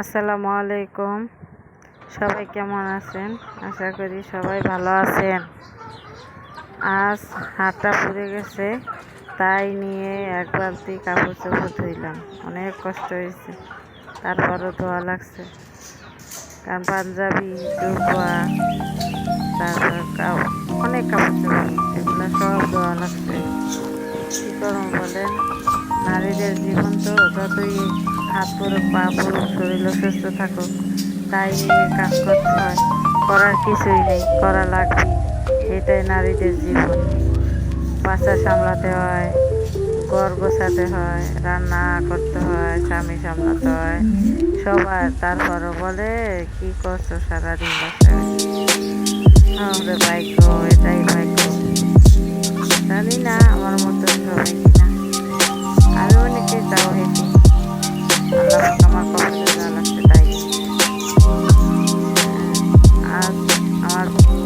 আসসালামু আলাইকুম। সবাই কেমন আছেন? আশা করি সবাই ভালো আছেন। আজ হাতটা পুড়ে গেছে, তাই নিয়ে এক বালতি কাপড় চোপড় ধুইলাম। অনেক কষ্ট হয়েছে, তারপরও ধোয়া লাগছে। কারণ পাঞ্জাবি জুবা তারপর অনেক কাপড় চোপড় এগুলো সব ধোয়া লাগছে। কী করুন বলেন? নারীদের জীবন তো যতই হাত পড়ুক পা পড়ুক শরীর অসুস্থ থাকুক। তাই নিয়ে কাজ করতে হয়। করার কিছুই নেই, করা লাগবে। এটাই নারীদের জীবন। বাচ্চা সামলাতে হয়, ঘর গোছাতে হয়, রান্না করতে হয়, স্বামী সামলাতে হয়। সবার তারপরও বলে, কি করছ সারাদিন বাসায়? আমাদের এটাই ভাগ্য। জানি না, আমার মতো সবাই you